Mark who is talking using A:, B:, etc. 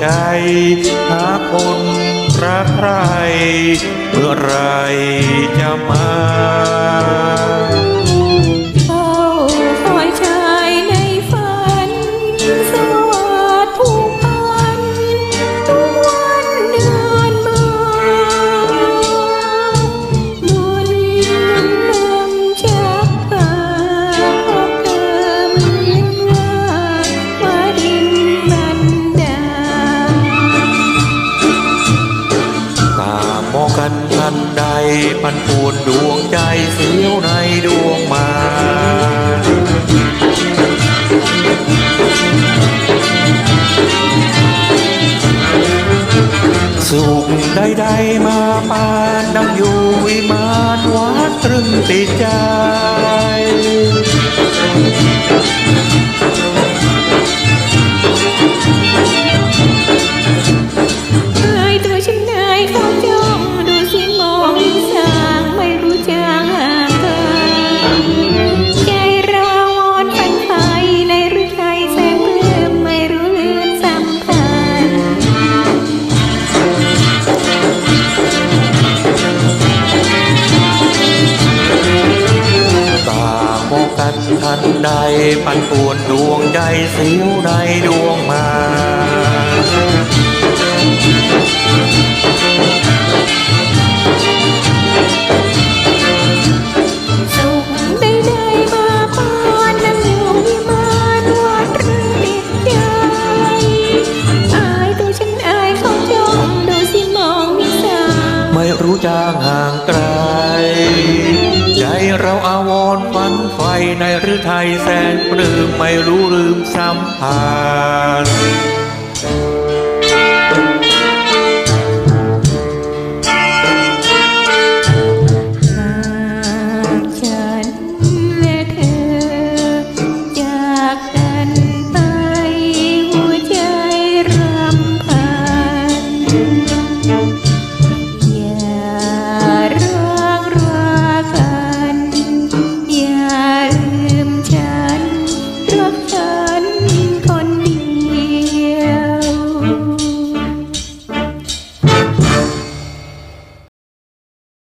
A: ใจหาคนรักใครเมื่อไรจะมา
B: กัน
A: ทันใดปันปวนดวงใจเสียวในดวงมาสุขใดๆมาปานน้ำอยู่วิมานวัดตรึงติดใจ
B: ทัน
A: ใดปันป่วนดวงใจเสียวในดวงมา
B: สุขใดๆมาปานนั่งอยู่วิมานวัดเรื่องติดใจอายตัวฉันอายเขาจ้องดูสิมองมิสาง
A: ไม่รู้จางห่า ในหรือไทยแสนปลื้มไม่รู้ลืมซ้ำผ่าน